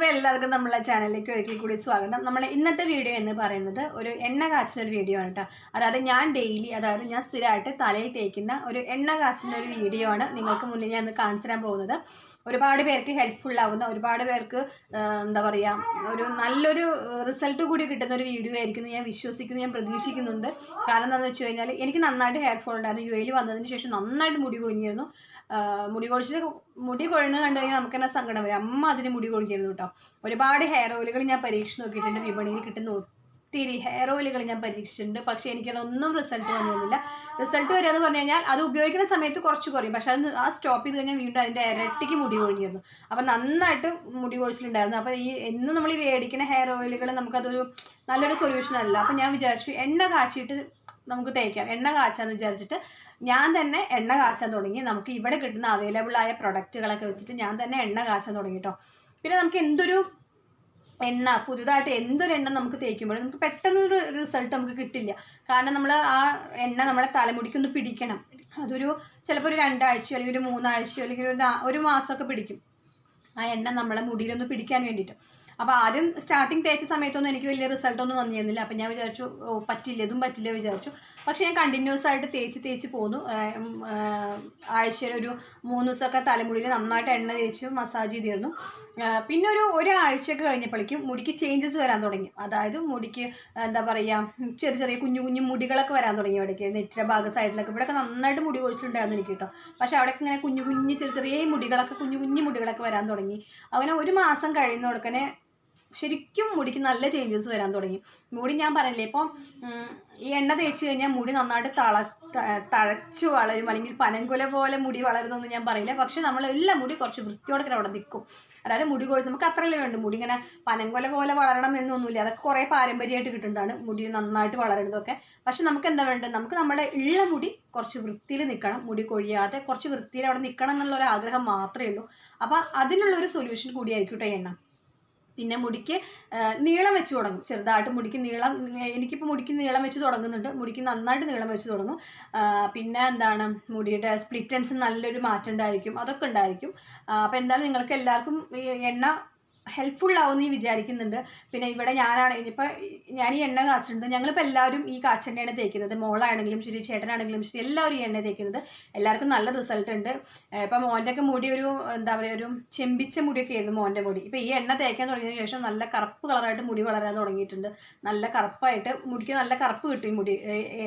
അപ്പോൾ എല്ലാവർക്കും നമ്മളെ ചാനലിലേക്ക് ഒരിക്കൽ കൂടി സ്വാഗതം. നമ്മൾ ഇന്നത്തെ വീഡിയോ എന്ന് പറയുന്നത് ഒരു എണ്ണ കാച്ചുന്ന ഒരു വീഡിയോ ആണ് കേട്ടോ അതായത് ഞാൻ ഡെയിലി അതായത് ഞാൻ സ്ഥിരമായിട്ട് തലയിൽ തേക്കുന്ന ഒരു എണ്ണ കാച്ചുന്ന ഒരു വീഡിയോ ആണ് നിങ്ങൾക്ക് മുന്നിൽ ഞാൻ കാണിച്ചു തരാൻ പോകുന്നത്. ഒരുപാട് പേർക്ക് ഹെൽപ്ഫുൾ ആവുന്ന ഒരുപാട് പേർക്ക് എന്താ പറയുക ഒരു നല്ലൊരു റിസൾട്ട് കൂടി കിട്ടുന്ന ഒരു വീഡിയോ ആയിരിക്കും ഞാൻ വിശ്വസിക്കുന്നു ഞാൻ പ്രതീക്ഷിക്കുന്നുണ്ട്. കാരണം എന്താണെന്ന് വെച്ച് കഴിഞ്ഞാൽ എനിക്ക് നന്നായിട്ട് ഹെയർ ഫോൾ ഉണ്ടായിരുന്നു. യു എയിൽ വന്നതിന് ശേഷം നന്നായിട്ട് മുടി കൊഴിഞ്ഞിരുന്നു. മുടി കൊഴിച്ചിൽ മുടി കൊഴിഞ്ഞ് കണ്ടു കഴിഞ്ഞാൽ നമുക്ക് തന്നെ സങ്കടം വരും. അമ്മ അതിന് മുടി കൊഴിഞ്ഞിരുന്നു കേട്ടോ ഒരുപാട് ഹെയർ ഓയിലുകൾ ഞാൻ പരീക്ഷിച്ച് നോക്കിയിട്ടുണ്ട്. വിപണിയിൽ കിട്ടുന്ന ഒത്തിരി ഹെയർ ഓയിലുകൾ ഞാൻ പരീക്ഷിച്ചിട്ടുണ്ട്. പക്ഷേ എനിക്കതൊന്നും റിസൾട്ട് വന്നിരുന്നില്ല. റിസൾട്ട് വരിക എന്ന് പറഞ്ഞു കഴിഞ്ഞാൽ അത് ഉപയോഗിക്കുന്ന സമയത്ത് കുറച്ച് കുറയും. പക്ഷെ അത് ആ സ്റ്റോപ്പ് ചെയ്ത് കഴിഞ്ഞാൽ വീണ്ടും അതിന്റെ ഇരട്ടിക്ക് മുടി കൊഴിഞ്ഞിരുന്നു അപ്പം നന്നായിട്ട് മുടി കൊഴിച്ചിട്ടുണ്ടായിരുന്നു അപ്പം ഈ എന്നും നമ്മൾ ഈ മേടിക്കുന്ന ഹെയർ ഓയിലുകൾ നമുക്കതൊരു നല്ലൊരു സൊല്യൂഷൻ അല്ല. അപ്പം ഞാൻ വിചാരിച്ചു എണ്ണ കാച്ചിട്ട് നമുക്ക് തേക്കാം. എണ്ണ കാച്ചാന്ന് വിചാരിച്ചിട്ട് ഞാൻ തന്നെ എണ്ണ കാച്ചാൻ തുടങ്ങി. നമുക്ക് ഇവിടെ കിട്ടുന്ന അവൈലബിൾ ആയ പ്രൊഡക്റ്റുകളൊക്കെ വെച്ചിട്ട് ഞാൻ തന്നെ എണ്ണ കാച്ചാൻ തുടങ്ങി കേട്ടോ പിന്നെ നമുക്ക് എന്തൊരു എണ്ണ പുതുതായിട്ട് എന്തൊരു എണ്ണ നമുക്ക് തേക്കുമ്പോഴും നമുക്ക് പെട്ടെന്നൊരു റിസൾട്ട് നമുക്ക് കിട്ടില്ല. കാരണം നമ്മൾ ആ എണ്ണ നമ്മളെ തലമുടിക്കൊന്ന് പിടിക്കണം. അതൊരു ചിലപ്പോൾ ഒരു രണ്ടാഴ്ചയോ അല്ലെങ്കിൽ ഒരു മൂന്നാഴ്ചയോ അല്ലെങ്കിൽ ഒരു ഒരു മാസമൊക്കെ പിടിക്കും. ആ എണ്ണ നമ്മളെ മുടിയിലൊന്ന് പിടിക്കാൻ വേണ്ടിയിട്ട്. അപ്പോൾ ആദ്യം സ്റ്റാർട്ടിങ് തേച്ച സമയത്തൊന്നും എനിക്ക് വലിയ റിസൾട്ടൊന്നും വന്നിരുന്നില്ല. അപ്പം ഞാൻ വിചാരിച്ചു പറ്റില്ല ഇതും പറ്റില്ല വിചാരിച്ചു. പക്ഷേ ഞാൻ കണ്ടിന്യൂസ് ആയിട്ട് തേച്ച് തേച്ച് പോന്നു. ആഴ്ചയിൽ ഒരു മൂന്ന് ദിവസമൊക്കെ തലമുടിയിൽ നന്നായിട്ട് എണ്ണ തേച്ച് മസാജ് ചെയ്തിരുന്നു. പിന്നെ ഒരു ഒരാഴ്ചയൊക്കെ കഴിഞ്ഞപ്പോഴേക്കും മുടിക്ക് ചേഞ്ചസ് വരാൻ തുടങ്ങി. അതായത് മുടിക്ക് എന്താ പറയുക ചെറിയ ചെറിയ കുഞ്ഞു കുഞ്ഞു മുടികളൊക്കെ വരാൻ തുടങ്ങി ഇവിടേക്ക്. നെറ്റിന്റെ ഭാഗ സൈഡിലൊക്കെ ഇവിടെയൊക്കെ നന്നായിട്ട് മുടി കൊഴിച്ചിട്ടുണ്ടായിരുന്നു എനിക്ക് കേട്ടോ. പക്ഷെ അവിടെയൊക്കെ ഇങ്ങനെ കുഞ്ഞു കുഞ്ഞു ചെറിയ ചെറിയ മുടികളൊക്കെ കുഞ്ഞു കുഞ്ഞു മുടികളൊക്കെ വരാൻ തുടങ്ങി. അങ്ങനെ ഒരു മാസം കഴിയുന്ന കൊടുക്കനെ ശരിക്കും മുടിക്ക് നല്ല ചേഞ്ചസ് വരാൻ തുടങ്ങി. മുടി ഞാൻ പറഞ്ഞില്ലേ ഇപ്പം ഈ എണ്ണ തേച്ച് കഴിഞ്ഞാൽ മുടി നന്നായിട്ട് തള തഴച്ചു വളരും. അല്ലെങ്കിൽ പനങ്കുല പോലെ മുടി വളരുന്നൊന്നും ഞാൻ പറയില്ല. പക്ഷെ നമ്മൾ എല്ലാ മുടി കുറച്ച് വൃത്തിയോടെ അവിടെ നിൽക്കും. അതായത് മുടി കൊഴുത്ത് നമുക്ക് അത്രയല്ലേ വേണ്ടു. മുടി ഇങ്ങനെ പനങ്കുല പോലെ വളരണം എന്നൊന്നുമില്ല. അതൊക്കെ കുറേ പാരമ്പര്യമായിട്ട് കിട്ടുന്നതാണ്. മുടി നന്നായിട്ട് വളരുന്നതൊക്കെ. പക്ഷെ നമുക്ക് എന്താ വേണ്ടത്? നമുക്ക് നമ്മുടെ ഉള്ള മുടി കുറച്ച് വൃത്തിയിൽ നിൽക്കണം. മുടി കൊഴിയാതെ കുറച്ച് വൃത്തിയിൽ അവിടെ നിൽക്കണം എന്നുള്ള ഒരു ആഗ്രഹം മാത്രമേ ഉള്ളൂ. അപ്പോൾ അതിനുള്ളൊരു സൊല്യൂഷൻ കൂടിയായിരിക്കും കേട്ടോ എണ്ണ. പിന്നെ മുടിക്ക് നീളം വെച്ച് തുടങ്ങും. ചെറുതായിട്ട് മുടിക്ക് നീളം എനിക്കിപ്പോൾ മുടിക്ക് നീളം വെച്ച് തുടങ്ങുന്നുണ്ട്. മുടിക്ക് നന്നായിട്ട് നീളം വെച്ച് തുടങ്ങും. പിന്നെ എന്താണ് മുടിയുടെ സ്പ്ലിറ്റൻസ് നല്ലൊരു മാറ്റം ഉണ്ടായിരിക്കും. അതൊക്കെ ഉണ്ടായിരിക്കും. അപ്പോൾ എന്തായാലും നിങ്ങൾക്ക് എല്ലാവർക്കും എണ്ണ ഹെൽപ്ഫുൾ ആവുമെന്ന് വിചാരിക്കുന്നുണ്ട്. പിന്നെ ഇവിടെ ഞാനാണ് ഇനിയിപ്പോൾ ഞാൻ ഈ എണ്ണ കാച്ചിട്ടുണ്ട്. ഞങ്ങളിപ്പോൾ എല്ലാവരും ഈ കാച്ചെണ്ണയാണ് തേക്കുന്നത്. മോളാണെങ്കിലും ശരി ചേട്ടനാണെങ്കിലും ശരി എല്ലാവരും ഈ എണ്ണ തേക്കുന്നത്. എല്ലാവർക്കും നല്ല റിസൾട്ട് ഉണ്ട്. ഇപ്പം മോന്റെ ഒക്കെ മുടി ഒരു എന്താ പറയുക ഒരു ചെമ്പിച്ച മുടിയൊക്കെ ആയിരുന്നു മോന്റെ മുടി. ഇപ്പോൾ ഈ എണ്ണ തേക്കാൻ തുടങ്ങിയതിന് ശേഷം നല്ല കറുപ്പ് കളറായിട്ട് മുടി വളരാൻ തുടങ്ങിയിട്ടുണ്ട്. നല്ല കറുപ്പായിട്ട് മുടിക്ക് നല്ല കറുപ്പ് കിട്ടി മുടി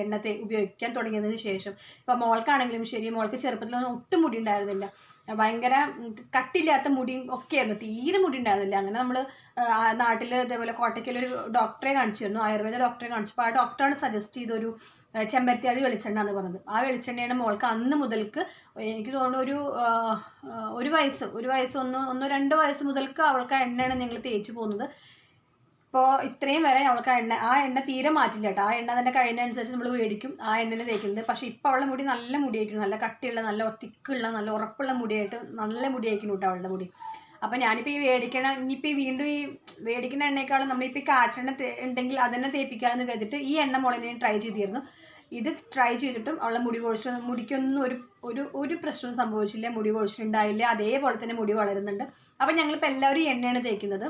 എണ്ണ ഉപയോഗിക്കാൻ തുടങ്ങിയതിന് ശേഷം. ഇപ്പം മോൾക്കാണെങ്കിലും ശരി മോൾക്ക് ചെറുപ്പത്തിലൊന്നും ഒട്ടും മുടി ഉണ്ടായിരുന്നില്ല. ഭയങ്കര കട്ടില്ലാത്ത മുടിയും ഒക്കെയായിരുന്നു. തീരെ മുടി ഉണ്ടായിരുന്നില്ല അങ്ങനെ നമ്മൾ നാട്ടിൽ ഇതേപോലെ കോട്ടയ്ക്കലൊരു ഡോക്ടറെ കാണിച്ചിരുന്നു ആയുർവേദ ഡോക്ടറെ കാണിച്ചപ്പോൾ ആ ഡോക്ടറാണ് സജസ്റ്റ് ചെയ്തൊരു ചെമ്പരത്തി ചെമ്പരത്തിയാതി വെളിച്ചെണ്ണ എന്ന് പറഞ്ഞത്. ആ വെളിച്ചെണ്ണയാണ് മോൾക്ക് അന്ന് മുതൽക്ക് എനിക്ക് തോന്നുന്നു ഒരു ഒരു വയസ്സ് ഒരു വയസ്സ് ഒന്ന് ഒന്നോ രണ്ട് വയസ്സ് മുതൽക്ക് അവൾക്ക് ആ എണ്ണയാണ് ഞങ്ങൾ തേച്ച് പോകുന്നത്. ഇപ്പോൾ ഇത്രയും വരെ അവൾക്ക് ആ എണ്ണ ആ എണ്ണ തീരെ മാറ്റില്ല കേട്ടോ. ആ എണ്ണ തന്നെ കഴിയുന്നതനുസരിച്ച് നമ്മൾ മേടിക്കും. ആ എണ്ണനെ തേക്കുന്നത്. പക്ഷേ ഇപ്പോൾ അവളുടെ മുടി നല്ല മുടിയായിരിക്കുന്നു. നല്ല കട്ടിയുള്ള നല്ല തിക്കുള്ള നല്ല ഉറപ്പുള്ള മുടിയായിട്ട് നല്ല മുടിയായിരിക്കും കേട്ടോ അവളുടെ മുടി. അപ്പം ഞാനിപ്പോൾ ഈ മേടിക്കണ ഇനിയിപ്പോൾ ഈ വീണ്ടും ഈ മേടിക്കുന്ന എണ്ണയെക്കാളും നമ്മളിപ്പോൾ ഈ കാച്ചെണ്ണ ഉണ്ടെങ്കിൽ അതന്നെ തേപ്പിക്കാമെന്ന് കരുതിയിട്ട് ഈ എണ്ണ മുളനെ ട്രൈ ചെയ്തിരുന്നു. ഇത് ട്രൈ ചെയ്തിട്ടും അവളെ മുടി കൊഴിച്ചിൽ മുടിക്കൊന്നും ഒരു ഒരു ഒരു പ്രശ്നവും സംഭവിച്ചില്ല. മുടി കൊഴിച്ചിട്ടുണ്ടായില്ല അതേപോലെ തന്നെ മുടി വളരുന്നുണ്ട്. അപ്പം ഞങ്ങളിപ്പോൾ എല്ലാവരും എണ്ണയാണ് തേക്കുന്നത്.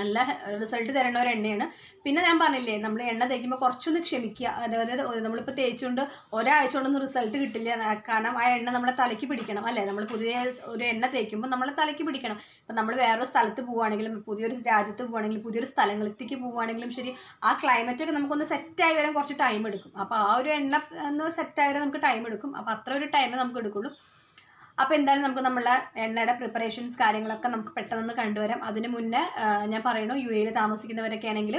നല്ല റിസൾട്ട് തരുന്ന ഒരു എണ്ണയാണ്. പിന്നെ ഞാൻ പറഞ്ഞില്ലേ നമ്മൾ എണ്ണ തേക്കുമ്പോൾ കുറച്ചൊന്ന് ക്ഷമിക്കുക. അതായത് നമ്മളിപ്പോൾ തേച്ചുകൊണ്ട് ഒരാഴ്ച കൊണ്ടൊന്നും റിസൾട്ട് കിട്ടില്ല. കാരണം ആ എണ്ണ നമ്മളെ തലയ്ക്ക് പിടിക്കണം അല്ലേ? നമ്മൾ പുതിയ ഒരു എണ്ണ തേക്കുമ്പോൾ നമ്മളെ തലയ്ക്ക് പിടിക്കണം. ഇപ്പം നമ്മൾ വേറൊരു സ്ഥലത്ത് പോവുകയാണെങ്കിലും പുതിയൊരു രാജ്യത്ത് പോവുകയാണെങ്കിലും പുതിയൊരു സ്ഥലങ്ങളിലേക്ക് പോവുകയാണെങ്കിലും ശരി ആ ക്ലൈമറ്റൊക്കെ നമുക്കൊന്ന് സെറ്റായി വരാൻ കുറച്ച് ടൈം എടുക്കും. അപ്പോൾ ആ ഒരു എണ്ണ ഒന്ന് സെറ്റായി വരാൻ നമുക്ക് ടൈം എടുക്കും. അപ്പോൾ അത്ര ഒരു ടൈമേ നമുക്ക് എടുക്കുള്ളൂ. അപ്പോൾ എന്തായാലും നമുക്ക് നമ്മളെ എണ്ണയുടെ പ്രിപ്പറേഷൻസ് കാര്യങ്ങളൊക്കെ നമുക്ക് പെട്ടെന്ന് കണ്ടുവരാം. അതിന് മുന്നേ ഞാൻ പറയണു യു എയിൽ താമസിക്കുന്നവരൊക്കെ ആണെങ്കിൽ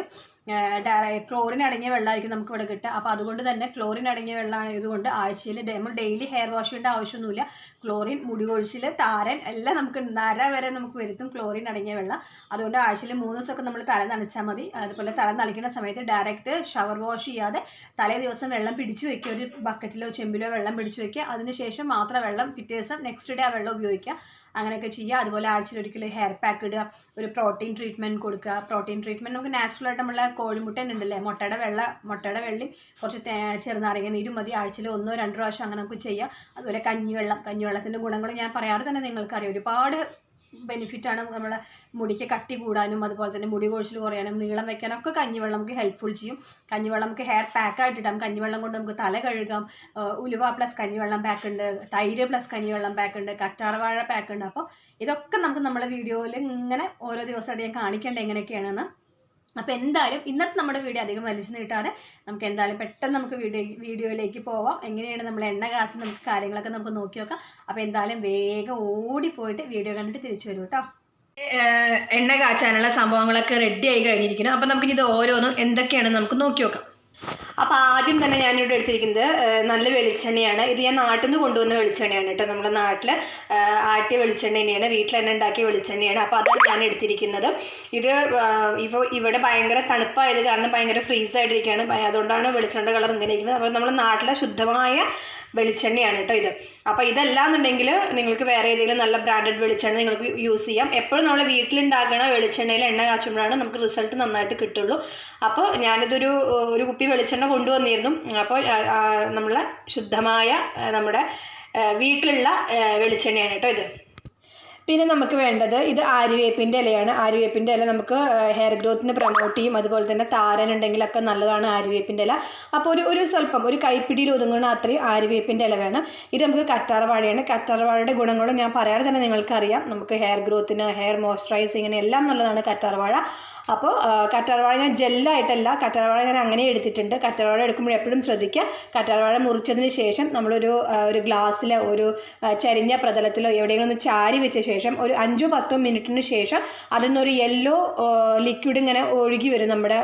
ക്ലോറിൻ അടങ്ങിയ വെള്ളമായിരിക്കും നമുക്ക് ഇവിടെ കിട്ടുക. അപ്പോൾ അതുകൊണ്ട് തന്നെ ക്ലോറിൻ അടങ്ങിയ വെള്ളമാണ് ഇതുകൊണ്ട് ആഴ്ചയിൽ നമ്മൾ ഡെയിലി ഹെയർ വാഷ് ചെയ്യേണ്ട ആവശ്യമൊന്നുമില്ല. ക്ലോറിൻ മുടി കൊഴിച്ചിൽ താരൻ എല്ലാം നമുക്ക് നര വരെ നമുക്ക് വരുത്തും ക്ലോറിൻ അടങ്ങിയ വെള്ളം. അതുകൊണ്ട് ആഴ്ചയിൽ മൂന്ന് ദിവസമൊക്കെ നമ്മൾ തല നനച്ചാൽ മതി. അതുപോലെ തല നനയ്ക്കുന്ന സമയത്ത് ഡയറക്റ്റ് ഷവർ വാഷ് ചെയ്യാതെ തലേ ദിവസം വെള്ളം പിടിച്ചു വെക്കുക. ഒരു ബക്കറ്റിലോ ചെമ്പിലോ വെള്ളം പിടിച്ചു വെക്കുക. അതിനുശേഷം മാത്രം വെള്ളം പിറ്റേ ദിവസം നെക്സ്റ്റ് ഡേ ആ വെള്ളം ഉപയോഗിക്കുക. അങ്ങനെയൊക്കെ ചെയ്യുക. അതുപോലെ ആഴ്ചയിൽ ഒരിക്കൽ ഹെയർ പാക്ക് ഇടുക ഒരു പ്രോട്ടീൻ ട്രീറ്റ്മെന്റ് കൊടുക്കുക. പ്രോട്ടീൻ ട്രീറ്റ്മെന്റ് നമുക്ക് നാച്ചുറൽ ആയിട്ട് നമ്മളെ കോഴിമുട്ട ഉണ്ടല്ലേ? മുട്ടയുടെ വെള്ള മുട്ടയുടെ വെള്ളി കുറച്ച് ചെറുനാരങ്ങ നീരും മതി. ആഴ്ചയിൽ ഒന്നോ രണ്ടോ പ്രാവശ്യം അങ്ങനെ നമുക്ക് ചെയ്യാം. അതുപോലെ കഞ്ഞിവെള്ളം കഞ്ഞിവെള്ളത്തിന്റെ ഗുണങ്ങൾ ഞാൻ പറയാതെ തന്നെ നിങ്ങൾക്കറിയാം. ഒരുപാട് ബെനിഫിറ്റാണ് നമ്മളെ മുടിക്ക് കട്ടി കൂടാനും അതുപോലെ തന്നെ മുടി കൊഴിച്ചിൽ കുറയാനും നീളം വെക്കാനും ഒക്കെ കഞ്ഞിവെള്ളം നമുക്ക് ഹെൽപ്ഫുൾ ചെയ്യും. കഞ്ഞിവെള്ളം നമുക്ക് ഹെയർ പാക്കായിട്ട് ഇടാം. കഞ്ഞിവെള്ളം കൊണ്ട് നമുക്ക് തല കഴുകാം. ഉലുവ പ്ലസ് കഞ്ഞിവെള്ളം പാക്ക് ഉണ്ട് തൈര് പ്ലസ് കഞ്ഞിവെള്ളം പാക്ക് ഉണ്ട് കറ്റാർവാഴ പാക്ക് ഉണ്ട്. അപ്പോൾ ഇതൊക്കെ നമുക്ക് നമ്മളെ വീഡിയോയിൽ ഇങ്ങനെ ഓരോ ദിവസമായിട്ട് ഞാൻ കാണിക്കേണ്ടത് എങ്ങനെയൊക്കെയാണെന്ന്. അപ്പോൾ എന്തായാലും ഇന്നത്തെ നമ്മുടെ വീഡിയോ അധികം വലിച്ചു നീട്ടാതെ നമുക്ക് എന്തായാലും പെട്ടെന്ന് നമുക്ക് വീഡിയോ വീഡിയോയിലേക്ക് പോവാം. എങ്ങനെയാണ് നമ്മൾ എണ്ണ കാശ് നമുക്ക് കാര്യങ്ങളൊക്കെ നമുക്ക് നോക്കി നോക്കാം അപ്പോൾ എന്തായാലും വേഗം ഓടിപ്പോയിട്ട് വീഡിയോ കണ്ടിട്ട് തിരിച്ചു വരും കേട്ടോ എണ്ണ കാച്ചാനുള്ള സംഭവങ്ങളൊക്കെ റെഡി ആയി കഴിഞ്ഞിരിക്കുന്നു. അപ്പോൾ നമുക്കിത് ഓരോന്നും എന്തൊക്കെയാണെന്ന് നമുക്ക് നോക്കി നോക്കാം അപ്പോൾ ആദ്യം തന്നെ ഞാനിവിടെ എടുത്തിരിക്കുന്നത് നല്ല വെളിച്ചെണ്ണയാണ്. ഇത് ഞാൻ നാട്ടിൽ നിന്ന് കൊണ്ടുവന്ന വെളിച്ചെണ്ണയാണ് കേട്ടോ. നമ്മുടെ നാട്ടിൽ ആട്ടിയ വെളിച്ചെണ്ണ തന്നെയാണ് വീട്ടിൽ തന്നെ ഉണ്ടാക്കിയ വെളിച്ചെണ്ണയാണ്. അപ്പോൾ അതാണ് ഞാൻ എടുത്തിരിക്കുന്നത്. ഇത് ഇപ്പോൾ ഇവിടെ ഭയങ്കര തണുപ്പായത് കാരണം ഭയങ്കര ഫ്രീസ് ആയിട്ടിരിക്കുകയാണ്. ഭയ- അതുകൊണ്ടാണ് വെളിച്ചെണ്ണ കളർ ഇങ്ങനെ ഇരിക്കുന്നത്. അപ്പോൾ നമ്മുടെ നാട്ടിലെ ശുദ്ധമായ വെളിച്ചെണ്ണയാണ് കേട്ടോ ഇത്. അപ്പോൾ ഇതല്ലാന്നുണ്ടെങ്കിൽ നിങ്ങൾക്ക് വേറെ ഏതെങ്കിലും നല്ല ബ്രാൻഡഡ് വെളിച്ചെണ്ണ നിങ്ങൾക്ക് യൂസ് ചെയ്യാം. എപ്പോഴും നമ്മൾ വീട്ടിലുണ്ടാക്കണ വെളിച്ചെണ്ണയിൽ എണ്ണ കാച്ചുമ്പോഴാണ് നമുക്ക് റിസൾട്ട് നന്നായിട്ട് കിട്ടുള്ളൂ. അപ്പോൾ ഞാനിതൊരു ഒരു കുപ്പി വെളിച്ചെണ്ണ കൊണ്ടുവന്നിരുന്നു. അപ്പോൾ നമ്മളെ ശുദ്ധമായ നമ്മുടെ വീട്ടിലുള്ള വെളിച്ചെണ്ണയാണ് കേട്ടോ ഇത്. പിന്നെ നമുക്ക് വേണ്ടത് ഇത് ആര്യവേപ്പിന്റെ ഇലയാണ്. ആര്യവേപ്പിന്റെ ഇല നമുക്ക് ഹെയർ ഗ്രോത്തിന് പ്രൊമോട്ട് ചെയ്യും. അതുപോലെ തന്നെ താരൻ ഉണ്ടെങ്കിലൊക്കെ നല്ലതാണ് ആര്യവേപ്പിന്റെ ഇല. അപ്പോൾ ഒരു ഒരു സ്വല്പം ഒരു കൈപ്പിടിയിൽ ഒതുങ്ങുന്ന അത്രയും ആര്യവേപ്പിന്റെ ഇല വേണം ഇത് നമുക്ക് കറ്റാർവാഴയാണ്. കറ്റാർവാഴയുടെ ഗുണങ്ങളും ഞാൻ പറയാതെ തന്നെ നിങ്ങൾക്കറിയാം. നമുക്ക് ഹെയർ ഗ്രോത്തിന് ഹെയർ മോയ്സ്ചറൈസിങ്ങിന് എല്ലാം നല്ലതാണ് കറ്റാർവാഴ. അപ്പോൾ കറ്റാർവാഴ ഞാൻ ജെല്ലായിട്ടല്ല കറ്റാർവാഴ ഞാൻ അങ്ങനെ എടുത്തിട്ടുണ്ട്. കറ്റാർവാഴ എടുക്കുമ്പോൾ എപ്പോഴും ശ്രദ്ധിക്കുക. കറ്റാർവാഴ മുറിച്ചതിന് ശേഷം നമ്മളൊരു ഒരു ഗ്ലാസ്സിൽ ഒരു ചരിഞ്ഞ പ്രതലത്തിലോ എവിടെയെങ്കിലും ഒന്ന് ചാരി വെച്ച ശേഷം ഒരു അഞ്ചോ പത്തോ മിനിറ്റിന് ശേഷം അതിൽ നിന്നൊരു യെല്ലോ ലിക്വിഡ് ഇങ്ങനെ ഒഴുകി വരും നമ്മുടെ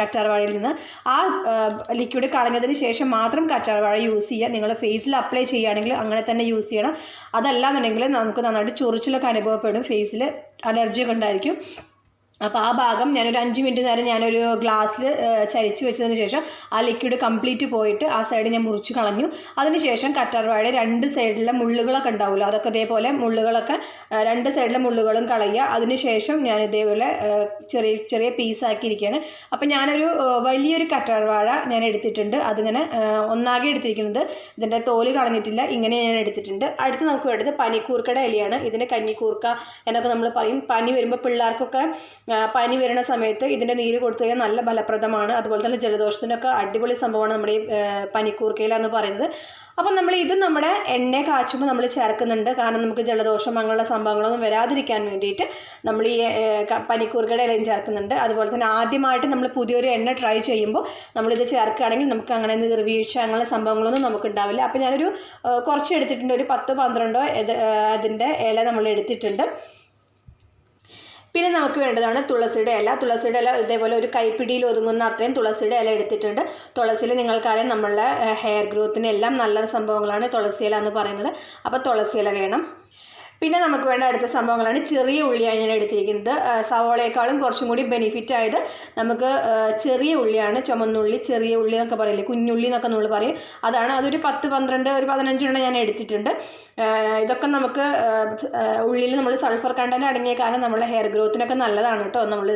കറ്റാർവാഴയിൽ നിന്ന്. ആ ലിക്വിഡ് കളഞ്ഞതിന് ശേഷം മാത്രം കറ്റാർവാഴ യൂസ് ചെയ്യുക. നിങ്ങൾ ഫേസിൽ അപ്ലൈ ചെയ്യുകയാണെങ്കിൽ അങ്ങനെ തന്നെ യൂസ് ചെയ്യണം. അതല്ല എന്നുണ്ടെങ്കിൽ നമുക്ക് നന്നായിട്ട് ചൊറിച്ചിലൊക്കെ അനുഭവപ്പെടും. ഫേസിൽ അലർജി ഒക്കെ ഉണ്ടായിരിക്കും. അപ്പോൾ ആ ഭാഗം ഞാനൊരു അഞ്ച് മിനിറ്റ് നേരം ഞാനൊരു ഗ്ലാസ്സിൽ ചരിച്ച് വെച്ചതിന് ശേഷം ആ ലിക്വിഡ് കംപ്ലീറ്റ് പോയിട്ട് ആ സൈഡ് ഞാൻ മുറിച്ച് കളഞ്ഞു. അതിനുശേഷം കറ്റാർവാഴയുടെ രണ്ട് സൈഡിലെ മുള്ളുകളൊക്കെ ഉണ്ടാവുമല്ലോ. അതൊക്കെ ഇതേപോലെ മുള്ളുകളൊക്കെ രണ്ട് സൈഡിലെ മുള്ളുകളും കളയുക. അതിനുശേഷം ഞാൻ ഇതേപോലെ ചെറിയ ചെറിയ പീസാക്കിയിരിക്കുകയാണ് അപ്പോൾ ഞാനൊരു വലിയൊരു കറ്റാർവാഴ ഞാൻ എടുത്തിട്ടുണ്ട്. അതിങ്ങനെ ഒന്നാകെ എടുത്തിരിക്കുന്നത് ഇതിന്റെ തോൽ കളഞ്ഞിട്ടില്ല. ഇങ്ങനെ ഞാൻ എടുത്തിട്ടുണ്ട്. അടുത്ത് നമുക്ക് വേണ്ടത് പനിക്കൂർക്കയുടെ ഇലയാണ്. ഇതിന് കഞ്ഞിക്കൂർക്ക എന്നൊക്കെ നമ്മൾ പറയും. പനി വരുമ്പോൾ പിള്ളേർക്കൊക്കെ പനി വരുന്ന സമയത്ത് ഇതിന്റെ നീര് കൊടുത്തു കഴിഞ്ഞാൽ നല്ല ഫലപ്രദമാണ്. അതുപോലെ തന്നെ ജലദോഷത്തിനൊക്കെ അടിപൊളി സംഭവമാണ് നമ്മുടെ ഈ പനിക്കൂർക്കയില എന്ന് പറയുന്നത്. അപ്പം നമ്മൾ ഇത് നമ്മുടെ എണ്ണ കാച്ചുമ്പോൾ നമ്മൾ ചേർക്കുന്നുണ്ട്. കാരണം നമുക്ക് ജലദോഷം അങ്ങനെയുള്ള സംഭവങ്ങളൊന്നും വരാതിരിക്കാൻ വേണ്ടിയിട്ട് നമ്മൾ ഈ പനിക്കൂർക്കയുടെ ഇലയും ചേർക്കുന്നുണ്ട്. അതുപോലെ തന്നെ ആദ്യമായിട്ട് നമ്മൾ പുതിയൊരു എണ്ണ ട്രൈ ചെയ്യുമ്പോൾ നമ്മളിത് ചേർക്കുകയാണെങ്കിൽ നമുക്ക് അങ്ങനെ നിർവീഴ്ച അങ്ങനെയുള്ള സംഭവങ്ങളൊന്നും നമുക്ക് ഉണ്ടാവില്ല. അപ്പോൾ ഞാനൊരു കുറച്ച് എടുത്തിട്ടുണ്ട്. ഒരു പത്തോ പന്ത്രണ്ടോ അതിന്റെ ഇല നമ്മൾ എടുത്തിട്ടുണ്ട്. പിന്നെ നമുക്ക് വേണ്ടതാണ് തുളസിയുടെ ഇല. തുളസിയുടെ ഇല ഇതേപോലെ ഒരു കൈപ്പിടിയിൽ ഒതുങ്ങുന്ന അത്രയും തുളസിയുടെ ഇല എടുത്തിട്ടുണ്ട്. തുളസിയിൽ നിങ്ങൾക്കറിയാം നമ്മളുടെ ഹെയർ ഗ്രോത്തിന് എല്ലാം നല്ല സംഭവങ്ങളാണ് തുളസി ഇല എന്ന് പറയുന്നത്. അപ്പോൾ തുളസി ഇല വേണം. പിന്നെ നമുക്ക് വേണ്ട അടുത്ത സംഭവങ്ങളാണ്. ചെറിയ ഉള്ളിയാണ് ഞാൻ എടുത്തിരിക്കുന്നത്. സവോളയേക്കാളും കുറച്ചും കൂടി ബെനിഫിറ്റ് ആയത് നമുക്ക് ചെറിയ ഉള്ളിയാണ്. ചുമന്നുള്ളി ചെറിയ ഉള്ളി എന്നൊക്കെ പറയില്ലേ? കുഞ്ഞുള്ളി എന്നൊക്കെ നമ്മൾ പറയും. അതാണ് അതൊരു പത്ത് പന്ത്രണ്ട് ഒരു പതിനഞ്ചെണ്ണം ഞാൻ എടുത്തിട്ടുണ്ട്. ഇതൊക്കെ നമുക്ക് ഉള്ളിയിൽ നമ്മൾ സൾഫർ കണ്ടന്റ് അടങ്ങിയ കാരണം നമ്മളെ ഹെയർ ഗ്രോത്തിനൊക്കെ നല്ലതാണ് കേട്ടോ. നമ്മൾ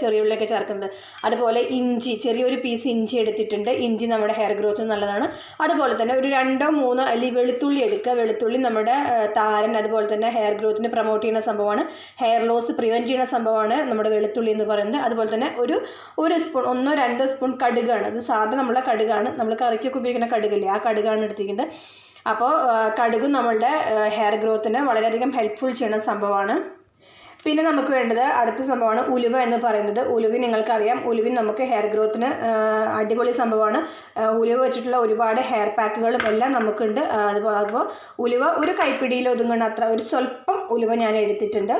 ചെറിയ ഉള്ളിയൊക്കെ ചേർക്കുന്നത്. അതുപോലെ ഇഞ്ചി ചെറിയൊരു പീസ് ഇഞ്ചി എടുത്തിട്ടുണ്ട്. ഇഞ്ചി നമ്മുടെ ഹെയർ ഗ്രോത്തിന് നല്ലതാണ്. അതുപോലെ തന്നെ ഒരു രണ്ടോ മൂന്നോ അല്ലെങ്കിൽ വെളുത്തുള്ളി എടുക്കുക. വെളുത്തുള്ളി നമ്മുടെ താരൻ അതുപോലെ തന്നെ ഹെയർ ഗ്രോത്തിന് പ്രൊമോട്ട് ചെയ്യുന്ന സംഭവമാണ്. ഹെയർ ലോസ് പ്രിവെന്റ് ചെയ്യുന്ന സംഭവമാണ് നമ്മുടെ വെളുത്തുള്ളി എന്ന് പറയുന്നത്. അതുപോലെ തന്നെ ഒരു ഒരു സ്പൂൺ ഒന്നോ രണ്ടോ സ്പൂൺ കടുകാണ്. അത് സാധാരണ നമ്മളെ കടുകാണ്. നമ്മൾ കറിക്കൊക്കെ ഉപയോഗിക്കുന്ന കടുകില്ലേ? ആ കടുകാണ് എടുത്തിരിക്കുന്നത്. അപ്പോൾ കടുകും നമ്മളുടെ ഹെയർ ഗ്രോത്തിന് വളരെയധികം ഹെൽപ്ഫുൾ ചെയ്യുന്ന സംഭവമാണ്. പിന്നെ നമുക്ക് വേണ്ടത് അടുത്ത സംഭവമാണ് ഉലുവ എന്ന് പറയുന്നത്. ഉലുവി നിങ്ങൾക്കറിയാം. ഉലുവി നമുക്ക് ഹെയർ ഗ്രോത്തിന് അടിപൊളി സംഭവമാണ്. ഉലുവ വെച്ചിട്ടുള്ള ഒരുപാട് ഹെയർ പാക്കുകളും എല്ലാം നമുക്കുണ്ട്. അതുപോലെ ഉലുവ ഒരു കൈപ്പിടിയിൽ ഒതുങ്ങുന്ന അത്ര ഒരു സ്വല്പം ഉലുവ ഞാൻ എടുത്തിട്ടുണ്ട്.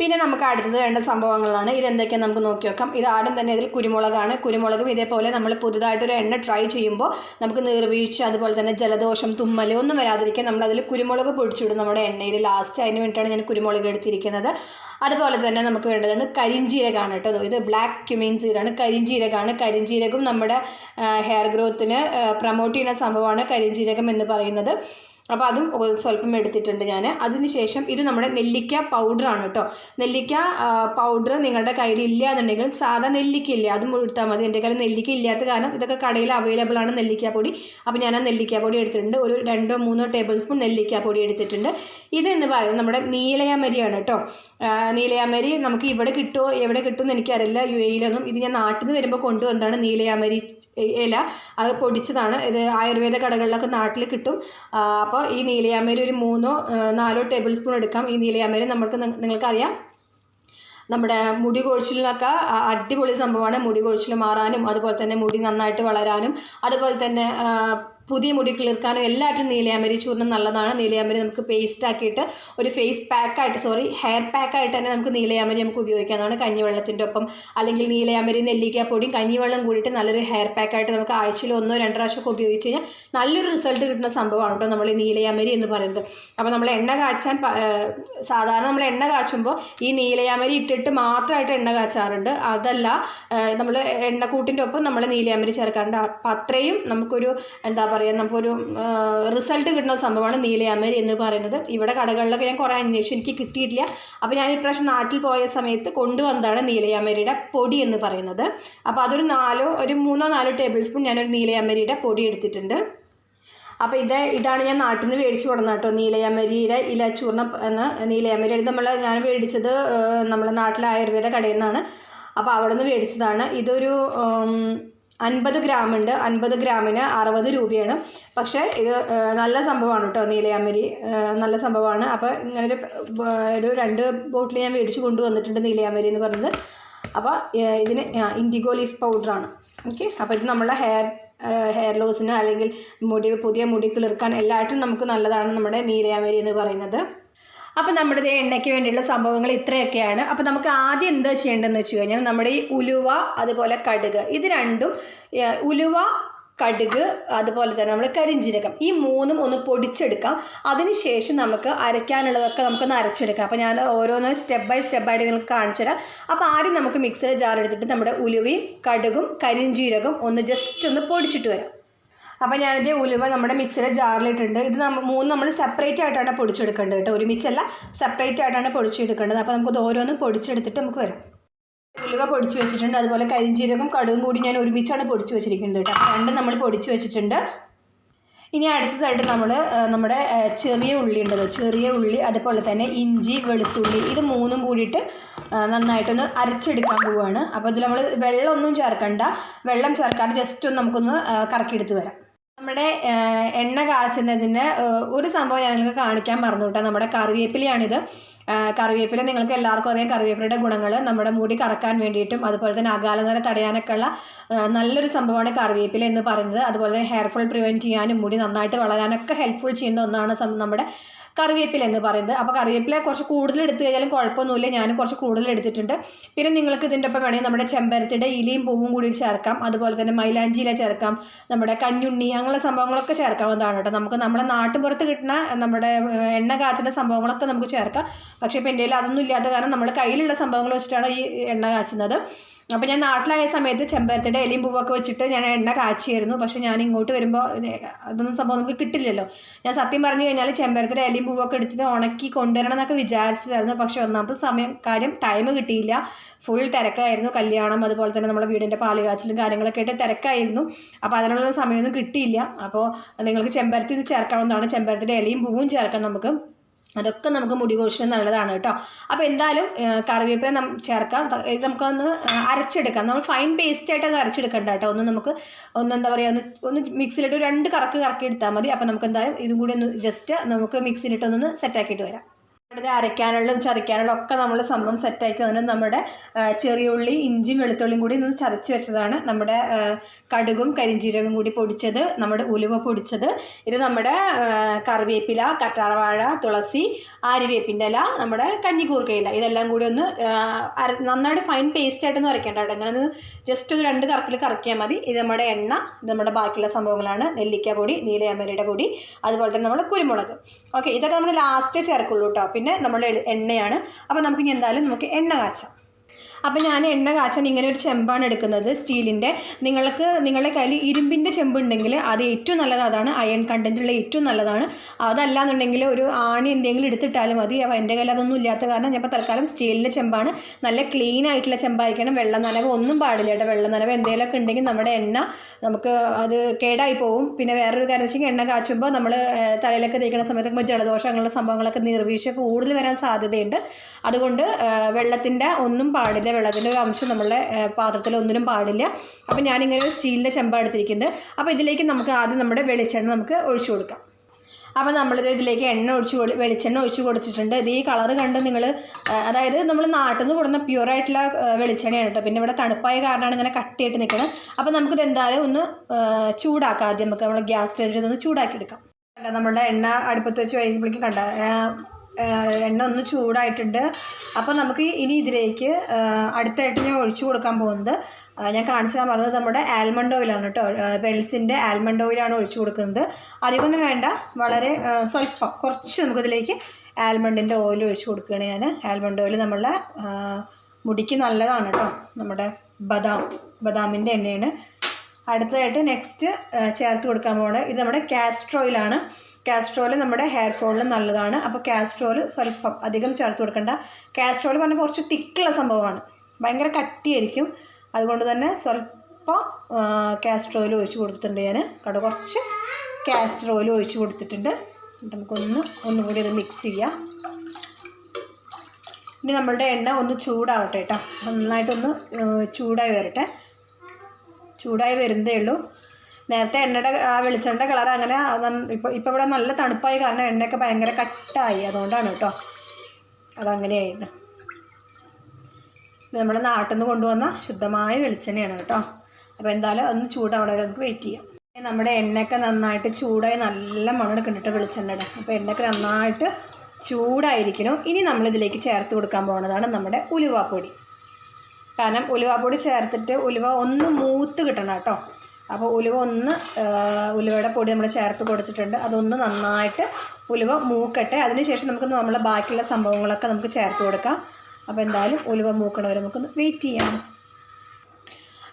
പിന്നെ നമുക്ക് അടുത്തത് വേണ്ട സംഭവങ്ങളാണ്. ഇതെന്തൊക്കെയാണ് നമുക്ക് നോക്കി വെക്കാം ഇത് ആദ്യം തന്നെ ഇതിൽ കുരുമുളകാണ്. കുരുമുളകും ഇതേപോലെ നമ്മൾ പുതുതായിട്ടൊരു എണ്ണ ട്രൈ ചെയ്യുമ്പോൾ നമുക്ക് നീർവീഴ്ച അതുപോലെ തന്നെ ജലദോഷം തുമ്മൽ ഒന്നും വരാതിരിക്കാൻ നമ്മൾ അതിൽ കുരുമുളക് പൊടിച്ചിടും നമ്മുടെ എണ്ണയിൽ. ലാസ്റ്റ് അതിന് വേണ്ടിയിട്ടാണ് ഞാൻ കുരുമുളക് എടുത്തിരിക്കുന്നത്. അതുപോലെ തന്നെ നമുക്ക് വേണ്ടതാണ് കരിഞ്ജീരകമാണ് കേട്ടോ. ഇത് ബ്ലാക്ക് ക്യുമീൻ സീഡാണ് കരിഞ്ജീരകമാണ് കരിഞ്ജീരകം നമ്മുടെ ഹെയർ ഗ്രോത്തിന് പ്രൊമോട്ട് ചെയ്യുന്ന സംഭവമാണ് കരിഞ്ജീരകം എന്ന് പറയുന്നത്. അപ്പോൾ അതും സ്വല്പം എടുത്തിട്ടുണ്ട് ഞാൻ അതിനുശേഷം ഇത് നമ്മുടെ നെല്ലിക്ക പൗഡറാണ് കേട്ടോ നെല്ലിക്ക പൗഡർ നിങ്ങളുടെ കയ്യിൽ ഇല്ല എന്നുണ്ടെങ്കിൽ സാധാ നെല്ലിക്ക ഇല്ല? അതും എടുത്താൽ മതി. എന്റെ കയ്യിൽ നെല്ലിക്ക ഇല്ലാത്ത കാരണം ഇതൊക്കെ കടയിൽ അവൈലബിൾ ആണ് നെല്ലിക്ക പൊടി. അപ്പോൾ ഞാൻ ആ നെല്ലിക്ക പൊടി എടുത്തിട്ടുണ്ട്. ഒരു രണ്ടോ മൂന്നോ ടേബിൾ സ്പൂൺ നെല്ലിക്ക പൊടി എടുത്തിട്ടുണ്ട്. ഇത് എന്ന് പറയുന്നത് നമ്മുടെ നീലയാമരിയാണ് കേട്ടോ നീലയാമരി നമുക്ക് ഇവിടെ കിട്ടുമോ എവിടെ കിട്ടുമെന്ന് എനിക്കറിയില്ല. യു എയിലൊന്നും ഇത് ഞാൻ നാട്ടിൽ നിന്ന് വരുമ്പോൾ കൊണ്ടുവന്നതാണ് നീലയാമരി ഇല അത് പൊടിച്ചതാണ്. ഇത് ആയുർവേദ കടകളിലൊക്കെ നാട്ടിൽ കിട്ടും. അപ്പോൾ ഈ നീലയാമരി ഒരു മൂന്നോ നാലോ ടേബിൾ സ്പൂൺ എടുക്കാം. ഈ നീലയാമരി നമ്മൾക്ക് നിങ്ങൾക്കറിയാം. നമ്മുടെ മുടി കൊഴിച്ചിലിനൊക്കെ അടിപൊളി സംഭവമാണ്. മുടി കൊഴിച്ചിൽ മാറാനും അതുപോലെ തന്നെ മുടി നന്നായിട്ട് വളരാനും അതുപോലെ തന്നെ പുതിയ മുടി കിളിർക്കാനും എല്ലാറ്റിനും നീലയാമരി ചൂർണം നല്ലതാണ്. നീലയാമരി നമുക്ക് പേസ്റ്റ് ആക്കിയിട്ട് ഒരു ഫേസ് പാക്കായിട്ട് സോറി ഹെയർ പാക്കായിട്ട് തന്നെ നമുക്ക് നീലയാമരി നമുക്ക് ഉപയോഗിക്കാവുന്നതാണ്. കഞ്ഞിവെള്ളത്തിന്റെ ഒപ്പം അല്ലെങ്കിൽ നീലയാമരി നെല്ലിക്കാപ്പൊടിയും കഞ്ഞിവെള്ളം കൂടിയിട്ട് നല്ലൊരു ഹെയർ പാക്കായിട്ട് നമുക്ക് ആഴ്ചയിൽ ഒന്നോ രണ്ടോ പ്രാവശ്യമൊക്കെ ഉപയോഗിച്ച് കഴിഞ്ഞാൽ നല്ലൊരു റിസൾട്ട് കിട്ടുന്ന സംഭവമാണ് കേട്ടോ നമ്മൾ ഈ നീലയാമരി എന്ന് പറയുന്നത്. അപ്പോൾ നമ്മൾ എണ്ണ കാച്ചാൻ സാധാരണ നമ്മൾ എണ്ണ കാച്ചുമ്പോൾ ഈ നീലയാമരി ഇട്ടിട്ട് മാത്രമായിട്ട് എണ്ണ കാച്ചാറുണ്ട്. അതല്ല നമ്മൾ എണ്ണക്കൂട്ടിന്റെ ഒപ്പം നമ്മൾ നീലയാമരി ചേർക്കാറുണ്ട്. അപ്പം അത്രയും നമുക്കൊരു എന്താ പറയുക നമുക്കൊരു റിസൾട്ട് കിട്ടുന്ന സംഭവമാണ് നീലയാമരി എന്ന് പറയുന്നത്. ഇവിടെ കടകളിലൊക്കെ ഞാൻ കുറേ അന്വേഷിച്ചു എനിക്ക് കിട്ടിയിട്ടില്ല. അപ്പോൾ ഞാൻ ഇപ്രാവശ്യം നാട്ടിൽ പോയ സമയത്ത് കൊണ്ടുവന്നതാണ് നീലയാമരിയുടെ പൊടി എന്ന് പറയുന്നത്. അപ്പോൾ അതൊരു നാലോ ഒരു മൂന്നോ നാലോ ടേബിൾ സ്പൂൺ ഞാനൊരു നീലയാമരിയുടെ പൊടി എടുത്തിട്ടുണ്ട്. അപ്പോൾ ഇത് ഇതാണ് ഞാൻ നാട്ടിൽ നിന്ന് മേടിച്ചു കൊടുക്കുന്നത് കേട്ടോ നീലയാമരിയുടെ ഇല ചൂർണം എന്ന് നീലയാമരി നമ്മൾ ഞാൻ മേടിച്ചത് നമ്മുടെ നാട്ടിലെ ആയുർവേദ കടയിൽ നിന്നാണ്. അപ്പോൾ അവിടെ നിന്ന് മേടിച്ചതാണ്. ഇതൊരു അൻപത് ഗ്രാം ഉണ്ട് അൻപത് ഗ്രാമിന് അറുപത് രൂപയാണ്. പക്ഷേ ഇത് നല്ല സംഭവമാണ് കേട്ടോ നീലയാമരി നല്ല സംഭവമാണ്. അപ്പോൾ ഇങ്ങനൊരു ഒരു രണ്ട് ബോട്ടിൽ ഞാൻ മേടിച്ച് കൊണ്ടുവന്നിട്ടുണ്ട് നീലയാമരി എന്ന് പറഞ്ഞത്. അപ്പോൾ ഇതിന് ഇൻഡിഗോ ലീഫ് പൗഡറാണ്. ഓക്കെ? അപ്പോൾ ഇത് നമ്മളെ ഹെയർ ഹെയർ ലോസിന് അല്ലെങ്കിൽ മുടി പുതിയ മുടി കിളിർക്കാൻ എല്ലായിട്ടും നമുക്ക് നല്ലതാണ് നമ്മുടെ നീലയാമരി എന്ന് പറയുന്നത്. അപ്പോൾ നമ്മുടെ എണ്ണയ്ക്ക് വേണ്ടിയുള്ള സംഭവങ്ങൾ ഇത്രയൊക്കെയാണ്. അപ്പോൾ നമുക്ക് ആദ്യം എന്താ ചെയ്യേണ്ടതെന്ന് വെച്ച് കഴിഞ്ഞാൽ നമ്മുടെ ഈ ഉലുവ അതുപോലെ കടുക്. ഇത് രണ്ടും ഉലുവ കടുക് അതുപോലെ തന്നെ നമ്മൾ കരിഞ്ജീരകം ഈ മൂന്നും ഒന്ന് പൊടിച്ചെടുക്കാം. അതിനുശേഷം നമുക്ക് അരയ്ക്കാനുള്ളതൊക്കെ നമുക്കൊന്ന് അരച്ചെടുക്കാം. അപ്പോൾ ഞാൻ ഓരോന്ന് സ്റ്റെപ്പ് ബൈ സ്റ്റെപ്പ് ആയിട്ട് നിങ്ങൾക്ക് കാണിച്ചു തരാം. അപ്പോൾ ആദ്യം നമുക്ക് മിക്സിയുടെ ജാർ എടുത്തിട്ട് നമ്മുടെ ഉലുവയും കടുകും കരിഞ്ജീരകം ഒന്ന് ജസ്റ്റ് ഒന്ന് പൊടിച്ചിട്ട് വരാം. അപ്പോൾ ഞാനിത് ഉലുവ നമ്മുടെ മിക്സിയുടെ ജാറിലിട്ടുണ്ട് ഇത് നമ്മൾ മൂന്ന് നമ്മൾ സെപ്പറേറ്റ് ആയിട്ടാണ് പൊടിച്ചെടുക്കേണ്ടത് കേട്ടോ. ഒരുമിച്ചല്ല സെപ്പറേറ്റ് ആയിട്ടാണ് പൊടിച്ചെടുക്കേണ്ടത്. അപ്പോൾ നമുക്കത് ഓരോന്നും പൊടിച്ചെടുത്തിട്ട് നമുക്ക് വരാം. ഉലുവ പൊടിച്ച് വെച്ചിട്ടുണ്ട്. അതുപോലെ കരിഞ്ചീരകം കടുവും കൂടി ഞാൻ ഒരുമിച്ചാണ് പൊടിച്ച് വെച്ചിരിക്കുന്നത് കേട്ടോ. അപ്പോൾ രണ്ടും നമ്മൾ പൊടിച്ച് വെച്ചിട്ടുണ്ട്. ഇനി അടുത്തതായിട്ട് നമ്മൾ നമ്മുടെ ചെറിയ ഉള്ളി ഉണ്ടല്ലോ. ചെറിയ ഉള്ളി അതുപോലെ തന്നെ ഇഞ്ചി വെളുത്തുള്ളി ഇത് മൂന്നും കൂടിയിട്ട് നന്നായിട്ടൊന്ന് അരച്ചെടുക്കാൻ പോവുകയാണ് അപ്പോൾ ഇതിൽ നമ്മൾ വെള്ളമൊന്നും ചേർക്കണ്ട. വെള്ളം ചേർക്കാതെ ജസ്റ്റ് ഒന്ന് നമുക്കൊന്ന് കറക്കിയെടുത്ത് വരാം. നമ്മുടെ എണ്ണ കാച്ചുന്നതിന് ഒരു സംഭവം ഞാൻ നിങ്ങൾക്ക് കാണിക്കാൻ മറന്നു നമ്മുടെ കറിവേപ്പിലയാണിത്. കറിവേപ്പില നിങ്ങൾക്ക് എല്ലാവർക്കും അറിയാം. കറിവേപ്പിലയുടെ ഗുണങ്ങൾ നമ്മുടെ മുടി കറക്കാൻ വേണ്ടിയിട്ടും അതുപോലെ തന്നെ അകാലനര തടയാനൊക്കെ ഉള്ള നല്ലൊരു സംഭവമാണ് കറിവേപ്പില എന്ന് പറയുന്നത്. അതുപോലെ ഹെയർ ഫോൾ പ്രിവെന്റ് ചെയ്യാനും മുടി നന്നായിട്ട് വളരാനൊക്കെ ഹെൽപ്ഫുൾ ചെയ്യുന്ന ഒന്നാണ് നമ്മുടെ കറിവേപ്പില എന്ന് പറയുന്നത്. അപ്പോൾ കറിവേപ്പില കുറച്ച് കൂടുതൽ എടുത്തു കഴിഞ്ഞാലും കുഴപ്പമൊന്നുമില്ല. ഞാൻ കുറച്ച് കൂടുതൽ എടുത്തിട്ടുണ്ട്. പിന്നെ നിങ്ങൾക്ക് ഇതിന്റെ ഒപ്പം വേണമെങ്കിൽ നമ്മുടെ ചെമ്പരത്തിയുടെ ഇലയും പൂവും കൂടി ചേർക്കാം. അതുപോലെ തന്നെ മൈലാഞ്ചി ഇല ചേർക്കാം. നമ്മുടെ കഞ്ഞുണ്ണി അങ്ങനെയുള്ള സംഭവങ്ങളൊക്കെ ചേർക്കാവുന്നതാണ് കേട്ടോ. നമുക്ക് നമ്മുടെ നാട്ടുപുറത്ത് കിട്ടുന്ന നമ്മുടെ എണ്ണ കാച്ചുന്ന സംഭവങ്ങളൊക്കെ നമുക്ക് ചേർക്കാം. പക്ഷേ ഇപ്പോൾ എന്റെ അതൊന്നും ഇല്ലാത്ത കാരണം നമ്മുടെ കയ്യിലുള്ള സംഭവങ്ങൾ വെച്ചിട്ടാണ് ഈ എണ്ണ കാച്ചുന്നത്. അപ്പോൾ ഞാൻ നാട്ടിലായ സമയത്ത് ചെമ്പരത്തിയുടെ ഇലയും പൂവൊക്കെ വെച്ചിട്ട് ഞാൻ എണ്ണ കാച്ചിയായിരുന്നു. പക്ഷേ ഞാൻ ഇങ്ങോട്ട് വരുമ്പോൾ അതൊന്നും സംഭവം നമുക്ക് കിട്ടില്ലല്ലോ. ഞാൻ സത്യം പറഞ്ഞു കഴിഞ്ഞാൽ ചെമ്പരത്തിയുടെ ഇലയും പൂവൊക്കെ എടുത്തിട്ട് ഉണക്കി കൊണ്ടുവരണം എന്നൊക്കെ വിചാരിച്ചതായിരുന്നു. പക്ഷേ ഒന്നാമത്തെ സമയം കാര്യം ടൈം കിട്ടിയില്ല. ഫുൾ തിരക്കായിരുന്നു. കല്യാണം അതുപോലെ തന്നെ നമ്മുടെ വീടിന്റെ പാലുകാച്ചിലും കാര്യങ്ങളൊക്കെ ആയിട്ട് തിരക്കായിരുന്നു. അപ്പോൾ അതിനുള്ള സമയമൊന്നും കിട്ടിയില്ല. അപ്പോൾ നിങ്ങൾക്ക് ചെമ്പരത്തി ഇത് ചേർക്കാവുന്നതാണ്. ചെമ്പരത്തിയുടെ ഇലയും പൂവും ചേർക്കാം നമുക്ക്. അതൊക്കെ നമുക്ക് മുടി കൊഴിച്ചിന് നല്ലതാണ് കേട്ടോ. അപ്പോൾ എന്തായാലും കറിവേപ്പില നം ചേർക്കാം. ഇത് നമുക്കൊന്ന് അരച്ചെടുക്കാം. നമ്മൾ ഫൈൻ പേസ്റ്റ് ആയിട്ട് അത് അരച്ചെടുക്കണ്ട കേട്ടോ. ഒന്ന് നമുക്ക് ഒന്ന് എന്താ പറയുക ഒന്ന് ഒന്ന് മിക്സിയിലിട്ട് രണ്ട് കറക്ക് കറക്കി എടുത്താൽ മതി. അപ്പോൾ നമുക്ക് എന്തായാലും ഇതും കൂടി ഒന്ന് ജസ്റ്റ് നമുക്ക് മിക്സിയിലിട്ട് ഒന്ന് സെറ്റാക്കിയിട്ട് വരാം. ഇത് അരയ്ക്കാനുള്ളതും ചതയ്ക്കാനുള്ള ഒക്കെ നമ്മൾ സംഭവം സെറ്റാക്കി വന്നിട്ട് നമ്മുടെ ചെറിയ ഉള്ളി ഇഞ്ചിയും വെളുത്തുള്ളിയും കൂടി ഒന്ന് ചതച്ച് വെച്ചതാണ് നമ്മുടെ കടുകും കരിഞ്ചീരകം കൂടി പൊടിച്ചത് നമ്മുടെ ഉലുവ പൊടിച്ചത്. ഇത് നമ്മുടെ കറിവേപ്പില കറ്റാർവാഴ തുളസി ആര്യവേപ്പിന്റെ ഇല നമ്മുടെ കഞ്ഞിക്കൂർക്കയില ഇതെല്ലാം കൂടി ഒന്ന് അര നന്നായിട്ട് ഫൈൻ പേസ്റ്റ് ആയിട്ടൊന്നും അരയ്ക്കേണ്ട കേട്ടോ. ഇങ്ങനെ ഒന്ന് ജസ്റ്റ് ഒരു രണ്ട് കറക്കിൽ കറക്കിയാൽ മതി. ഇത് നമ്മുടെ എണ്ണ ഇത് നമ്മുടെ ബാക്കിയുള്ള സംഭവങ്ങളാണ്. നെല്ലിക്ക പൊടി നീലയാമരയുടെ പൊടി അതുപോലെ തന്നെ നമ്മുടെ കുരുമുളക്. ഓക്കെ ഇതൊക്കെ നമ്മൾ ലാസ്റ്റ് ചേർക്കുള്ളൂ കേട്ടോ. പിന്നെ നമ്മുടെ എണ്ണയാണ്. അപ്പോൾ നമുക്കിനി എന്തായാലും നമുക്ക് എണ്ണ കാച്ചാം. അപ്പോൾ ഞാൻ എണ്ണ കാച്ചാൻ ഇങ്ങനെ ഒരു ചെമ്പാണ് എടുക്കുന്നത് സ്റ്റീലിന്റെ നിങ്ങൾക്ക് നിങ്ങളുടെ കയ്യിൽ ഇരുമ്പിന്റെ ചെമ്പ് ഉണ്ടെങ്കിൽ അത് ഏറ്റവും നല്ലത് അതാണ് അയൺ കണ്ടന്റുള്ള ഏറ്റവും നല്ലതാണ്. അതല്ല എന്നുണ്ടെങ്കിൽ ഒരു ആണി എന്തെങ്കിലും എടുത്തിട്ടാലും മതി. അപ്പോൾ എന്റെ കയ്യിൽ അതൊന്നും ഇല്ലാത്ത കാരണം ഞാൻ ഇപ്പോൾ തൽക്കാലം സ്റ്റീലിന്റെ ചെമ്പാണ്. നല്ല ക്ലീൻ ആയിട്ടുള്ള ചെമ്പായിരിക്കണം. വെള്ളം നനവ് ഒന്നും പാടില്ല കേട്ടോ. വെള്ളം നനവ് എന്തെങ്കിലുമൊക്കെ ഉണ്ടെങ്കിൽ നമ്മുടെ എണ്ണ നമുക്ക് അത് കേടായി പോകും പിന്നെ വേറൊരു കാര്യം വെച്ചാൽ എണ്ണ കാച്ചുമ്പോൾ നമ്മൾ തലയിലൊക്കെ തേക്കുന്ന സമയത്തൊക്കെ ജലദോഷം അങ്ങനെയുള്ള സംഭവങ്ങളൊക്കെ നിർവീഴ്ച കൂടുതൽ വരാൻ സാധ്യതയുണ്ട്. അതുകൊണ്ട് വെള്ളത്തിന്റെ ഒന്നും പാടില്ല. വെള്ളത്തിന്റെ ഒരു അംശം നമ്മളുടെ പാത്രത്തിൽ ഒന്നിനും പാടില്ല. അപ്പോൾ ഞാനിങ്ങനെ ഒരു സ്റ്റീലിന്റെ ചെമ്പ എടുത്തിരിക്കുന്നത്. അപ്പോൾ ഇതിലേക്ക് നമുക്ക് ആദ്യം നമ്മുടെ വെളിച്ചെണ്ണ നമുക്ക് ഒഴിച്ചു കൊടുക്കാം. അപ്പോൾ നമ്മളിത് ഇതിലേക്ക് എണ്ണ ഒഴിച്ച് കൊടു വെളിച്ചെണ്ണ ഒഴിച്ച് കൊടുത്തിട്ടുണ്ട്. ഇത് ഈ കളർ കണ്ട് നിങ്ങൾ അതായത് നമ്മൾ നാട്ടിൽ നിന്ന് കൊടുക്കുന്ന പ്യുവറായിട്ടുള്ള വെളിച്ചെണ്ണയാണ് കേട്ടോ. പിന്നെ ഇവിടെ തണുപ്പായ കാരണമാണ് ഇങ്ങനെ കട്ടിയായിട്ട് നിൽക്കുന്നത് അപ്പോൾ നമുക്കിത് എന്തായാലും ഒന്ന് ചൂടാക്കാം ആദ്യം. നമുക്ക് നമ്മൾ ഗ്യാസ് സ്റ്റേജിൽ ഒന്ന് ചൂടാക്കി എടുക്കാം നമ്മുടെ എണ്ണ അടുപ്പത്ത് വെച്ച് കഴിയുമ്പോഴേക്കും കണ്ട എണ്ണ ഒന്ന് ചൂടായിട്ടുണ്ട്. അപ്പോൾ നമുക്ക് ഇനി ഇതിലേക്ക് അടുത്തായിട്ട് ഞാൻ ഒഴിച്ചു കൊടുക്കാൻ പോകുന്നത് ഞാൻ കാണിച്ചു തരാൻ പറഞ്ഞത് നമ്മുടെ ആൽമണ്ട് ഓയിലാണ് കേട്ടോ. വെൽസിന്റെ ആൽമണ്ട് ഓയിലാണ് ഒഴിച്ചു കൊടുക്കുന്നത്. അധികമൊന്നും വേണ്ട വളരെ സ്വൽപ്പം കുറച്ച് നമുക്കിതിലേക്ക് ആൽമണ്ടിന്റെ ഓയിൽ ഒഴിച്ചു കൊടുക്കുകയാണ് ഞാൻ ആൽമണ്ട് ഓയിൽ നമ്മളുടെ മുടിക്ക് നല്ലതാണ് കേട്ടോ. നമ്മുടെ ബദാം ബദാമിന്റെ എണ്ണയാണ്. അടുത്തതായിട്ട് നെക്സ്റ്റ് ചേർത്ത് കൊടുക്കാൻ പോകുന്നത് ഇത് നമ്മുടെ കാസ്റ്റർ ഓയിൽ നമ്മുടെ ഹെയർ ഫോളിന് നല്ലതാണ്. അപ്പോൾ കാസ്ട്രോൾ സ്വല്പം അധികം ചേർത്ത് കൊടുക്കേണ്ട. കാസ്ട്രോൾ പറഞ്ഞാൽ കുറച്ച് തിക്കുള്ള സംഭവമാണ്. ഭയങ്കര കട്ടിയായിരിക്കും. അതുകൊണ്ട് തന്നെ സ്വല്പം കാസ്ട്രോയിൽ ഒഴിച്ച് കൊടുത്തിട്ടുണ്ട് ഞാൻ കട കുറച്ച് കാസ്റ്റർ ഓയിൽ ഒഴിച്ച് കൊടുത്തിട്ടുണ്ട്. എന്നിട്ട് നമുക്കൊന്ന് ഒന്നും കൂടി മിക്സ് ചെയ്യാം. ഇനി നമ്മളുടെ എണ്ണ ഒന്ന് ചൂടാവട്ടെ കേട്ടോ. നന്നായിട്ടൊന്ന് ചൂടായി വരട്ടെ. ചൂടായി വരുന്നതേ ഉള്ളൂ. നേരത്തെ എണ്ണയുടെ ആ വെളിച്ചെണ്ണ കളർ അങ്ങനെ ഇപ്പോൾ ഇപ്പോൾ ഇവിടെ നല്ല തണുപ്പായി കാരണം എണ്ണയൊക്കെ ഭയങ്കര കട്ടായി. അതുകൊണ്ടാണ് കേട്ടോ അതങ്ങനെയായത്. നമ്മൾ നാട്ടിൽ നിന്ന് കൊണ്ടുവന്ന ശുദ്ധമായ വെളിച്ചെണ്ണയാണ് കേട്ടോ. അപ്പോൾ എന്തായാലും ഒന്ന് ചൂടാവണം. നമുക്ക് വെയിറ്റ് ചെയ്യാം. നമ്മുടെ എണ്ണയൊക്കെ നന്നായിട്ട് ചൂടായി നല്ല മണമെടുക്കുന്നുണ്ട് വെളിച്ചെണ്ണയുടെ. അപ്പോൾ എണ്ണയൊക്കെ നന്നായിട്ട് ചൂടായിരിക്കണം. ഇനി നമ്മളിതിലേക്ക് ചേർത്ത് കൊടുക്കാൻ പോകുന്നതാണ് നമ്മുടെ ഉലുവാപ്പൊടി കാരണം ഉലുവാപ്പൊടി ചേർത്തിട്ട് ഉലുവ ഒന്ന് മൂത്ത് കിട്ടണം കേട്ടോ. അപ്പോൾ ഉലുവ ഒന്ന് ഉലുവയുടെ പൊടി നമ്മൾ ചേർത്ത് കൊടുത്തിട്ടുണ്ട്. അതൊന്ന് നന്നായിട്ട് ഉലുവ മൂക്കട്ടെ. അതിനുശേഷം നമുക്ക് നമ്മളെ ബാക്കിയുള്ള സംഭവങ്ങളൊക്കെ നമുക്ക് ചേർത്ത് കൊടുക്കാം. അപ്പോൾ എന്തായാലും ഉലുവ മൂക്കണവരെ നമുക്കൊന്ന് വെയിറ്റ് ചെയ്യാം.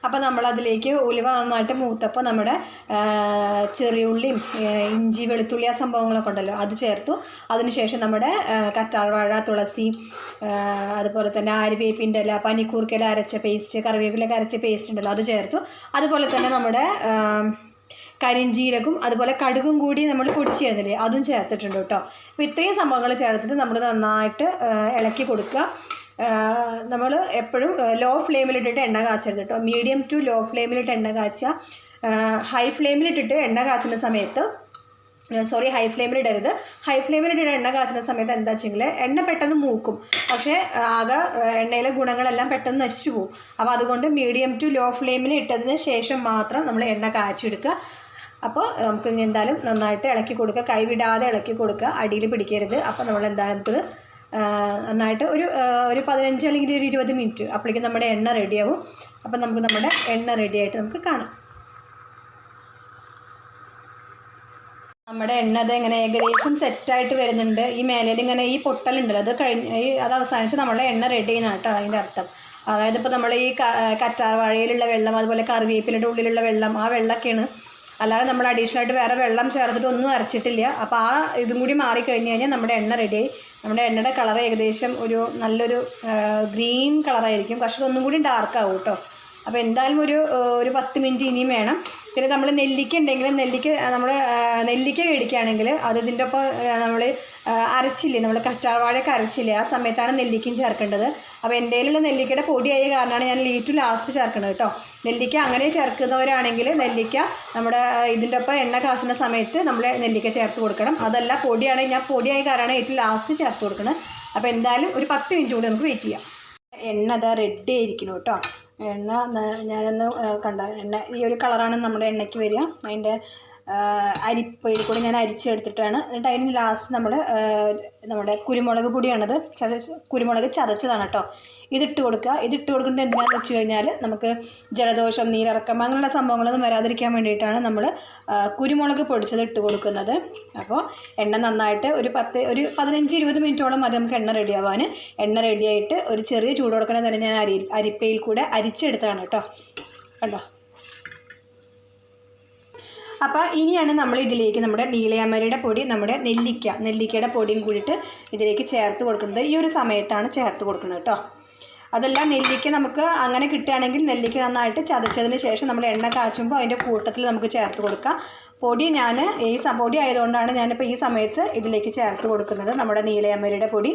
അപ്പോൾ നമ്മളതിലേക്ക് ഉലുവ നന്നായിട്ട് മൂത്തപ്പോൾ നമ്മുടെ ചെറിയ ചെറിയുള്ളിയും ഇഞ്ചി വെളുത്തുള്ളി ആ സംഭവങ്ങളൊക്കെ ഉണ്ടല്ലോ അത് ചേർത്തു. അതിനുശേഷം നമ്മുടെ കറ്റാർവാഴ തുളസി അതുപോലെ തന്നെ ആര്യവേപ്പിന്റെ ഇല പനിക്കൂർക്കയില അരച്ച പേസ്റ്റ് കറിവേപ്പിലൊക്കെ അരച്ച പേസ്റ്റ് ഉണ്ടല്ലോ അത് ചേർത്തു. അതുപോലെ തന്നെ നമ്മുടെ കരിഞ്ചീരകും അതുപോലെ കടുകും കൂടി നമ്മൾ പൊടിച്ച് അതും ചേർത്തിട്ടുണ്ട് കേട്ടോ. അപ്പോൾ ഇത്രയും സംഭവങ്ങൾ ചേർത്തിട്ട് നമ്മൾ നന്നായിട്ട് ഇളക്കി കൊടുക്കുക. നമ്മൾ എപ്പോഴും ലോ ഫ്ലെയിമിലിട്ടിട്ട് എണ്ണ കാച്ചരുത് കേട്ടോ മീഡിയം ടു ലോ ഫ്ലെയിമിലിട്ട് എണ്ണ കാച്ചുക ഹൈ ഫ്ലെയിമിലിട്ടിട്ട് എണ്ണ കാച്ചുന്ന സമയത്ത് സോറി ഹൈ ഫ്ലെയിമിൽ ഇടരുത് ഹൈ ഫ്ലെയിമിൽ ഇട്ടിട്ട് എണ്ണ കാച്ചുന്ന സമയത്ത് എന്താ വെച്ചെങ്കിൽ എണ്ണ പെട്ടെന്ന് മൂക്കും. പക്ഷേ ആകെ എണ്ണയിലെ ഗുണങ്ങളെല്ലാം പെട്ടെന്ന് നശിച്ചു പോകും അപ്പോൾ അതുകൊണ്ട് മീഡിയം ടു ലോ ഫ്ലെയിമിൽ ഇട്ടതിന് ശേഷം മാത്രം നമ്മൾ എണ്ണ കാച്ചെടുക്കുക അപ്പോൾ നമുക്ക് എന്തായാലും നന്നായിട്ട് ഇളക്കി കൊടുക്കുക. കൈവിടാതെ ഇളക്കി കൊടുക്കുക. അടിയിൽ പിടിക്കരുത്. അപ്പോൾ നമ്മൾ എന്തായാലും നമുക്കിത് നന്നായിട്ട് ഒരു ഒരു പതിനഞ്ച് അല്ലെങ്കിൽ ഒരു ഇരുപത് മിനിറ്റ്. അപ്പോഴേക്കും നമ്മുടെ എണ്ണ റെഡിയാവും അപ്പം നമുക്ക് നമ്മുടെ എണ്ണ റെഡിയായിട്ട് നമുക്ക് കാണാം. നമ്മുടെ എണ്ണ അത് ഇങ്ങനെ ഏകദേശം സെറ്റായിട്ട് വരുന്നുണ്ട്. ഈ മേലയിൽ ഇങ്ങനെ ഈ പൊട്ടലുണ്ടല്ലോ അത് കഴിഞ്ഞ് അത് അവസാനിച്ച് നമ്മളെ എണ്ണ റെഡി ചെയ്യുന്ന കേട്ടോ അതിന്റെ അർത്ഥം. അതായത് ഇപ്പോൾ നമ്മൾ ഈ കറ്റാർവാഴയിലുള്ള വെള്ളം അതുപോലെ കറിവേപ്പിലിന്റെ ഉള്ളിലുള്ള വെള്ളം ആ വെള്ളമൊക്കെയാണ്. അല്ലാതെ നമ്മൾ അഡീഷണൽ ആയിട്ട് വേറെ വെള്ളം ചേർത്തിട്ട് ഒന്നും അരച്ചിട്ടില്ല. അപ്പോൾ ആ ഇതും കൂടി മാറിക്കഴിഞ്ഞ് കഴിഞ്ഞാൽ നമ്മുടെ എണ്ണ റെഡിയായി നമ്മുടെ എണ്ണയുടെ കളർ ഏകദേശം ഒരു നല്ലൊരു ഗ്രീൻ കളറായിരിക്കും. പക്ഷേ ഒന്നും കൂടി ഡാർക്ക് ആവും കേട്ടോ. അപ്പോൾ എന്തായാലും ഒരു ഒരു പത്ത് മിനിറ്റ് ഇനിയും വേണം. പിന്നെ നമ്മൾ നെല്ലിക്ക ഉണ്ടെങ്കിൽ നെല്ലിക്ക നമ്മൾ നെല്ലിക്ക മേടിക്കുകയാണെങ്കിൽ അത് ഇതിന്റെ ഒപ്പം നമ്മൾ അരച്ചില്ലേ നമ്മൾ കറ്റാർവാഴയൊക്കെ അരച്ചില്ലേ ആ സമയത്താണ് നെല്ലിക്കയും ചേർക്കേണ്ടത്. അപ്പോൾ എന്റെ കയ്യിലുള്ള നെല്ലിക്കയുടെ പൊടിയായ കാരണമാണ് ഞാൻ ലീറ്റു ലാസ്റ്റ് ചേർക്കുന്നത് കേട്ടോ. നെല്ലിക്ക അങ്ങനെ ചേർക്കുന്നവരാണെങ്കിൽ നെല്ലിക്ക നമ്മുടെ ഇതിന്റെ ഒപ്പം എണ്ണ കാച്ചുന്ന സമയത്ത് നമ്മൾ നെല്ലിക്ക ചേർത്ത് കൊടുക്കണം. അതല്ല പൊടിയാണെങ്കിൽ ഞാൻ പൊടിയായ കാരണമാണ് ഏറ്റവും ലാസ്റ്റ് ചേർത്ത് കൊടുക്കുന്നത്. അപ്പോൾ എന്തായാലും ഒരു പത്ത് മിനിറ്റ് കൂടി നമുക്ക് വെയിറ്റ് ചെയ്യാം. എണ്ണ അതാ റെഡി ആയിരിക്കണം കേട്ടോ. എണ്ണ ഞാനൊന്ന് കണ്ട എണ്ണ ഈ ഒരു കളറാണ് നമ്മുടെ എണ്ണയ്ക്ക് വരിക. അതിന്റെ അരിപ്പയിൽ കൂടി ഞാൻ അരിച്ചെടുത്തിട്ടാണ്. എന്നിട്ട് അതിന് ലാസ്റ്റ് നമ്മൾ നമ്മുടെ കുരുമുളക് പൊടിയാണത്. കുരുമുളക് ചതച്ചതാണ് കേട്ടോ ഇതിട്ട് കൊടുക്കുക. ഇതിട്ട് കൊടുക്കേണ്ടത് എന്തിനാണെന്ന് വെച്ച് കഴിഞ്ഞാൽ നമുക്ക് ജലദോഷം നീരിറക്കം അങ്ങനെയുള്ള സംഭവങ്ങളൊന്നും വരാതിരിക്കാൻ വേണ്ടിയിട്ടാണ് നമ്മൾ കുരുമുളക് പൊടിച്ചത് ഇട്ട് കൊടുക്കുന്നത്. അപ്പോൾ എണ്ണ നന്നായിട്ട് ഒരു പത്ത് ഒരു പതിനഞ്ച് ഇരുപത് മിനിറ്റോളം മതി നമുക്ക് എണ്ണ റെഡിയാവാൻ എണ്ണ റെഡിയായിട്ട് ഒരു ചെറിയ ചൂട് കൊടുക്കണ തന്നെ ഞാൻ അരി അരിപ്പയിൽ കൂടെ അരിച്ചെടുത്താണ് കേട്ടോ. കണ്ടോ? അപ്പോൾ ഇനിയാണ് നമ്മൾ ഇതിലേക്ക് നമ്മുടെ നീലയാമരയുടെ പൊടി നമ്മുടെ നെല്ലിക്ക നെല്ലിക്കയുടെ പൊടിയും കൂടിയിട്ട് ഇതിലേക്ക് ചേർത്ത് കൊടുക്കുന്നത്. ഈ ഒരു സമയത്താണ് ചേർത്ത് കൊടുക്കുന്നത് കേട്ടോ. അതല്ല നെല്ലിക്ക നമുക്ക് അങ്ങനെ കിട്ടുകയാണെങ്കിൽ നെല്ലിക്ക നന്നായിട്ട് ചതച്ചതിന് ശേഷം നമ്മൾ എണ്ണ കാച്ചുമ്പോൾ അതിന്റെ കൂട്ടത്തിൽ നമുക്ക് ചേർത്ത് കൊടുക്കാം. പൊടി ഞാൻ ഈ പൊടി ആയതുകൊണ്ടാണ് ഞാനിപ്പോൾ ഈ സമയത്ത് ഇതിലേക്ക് ചേർത്ത് കൊടുക്കുന്നത്. നമ്മുടെ നീലയമ്മരുടെ പൊടി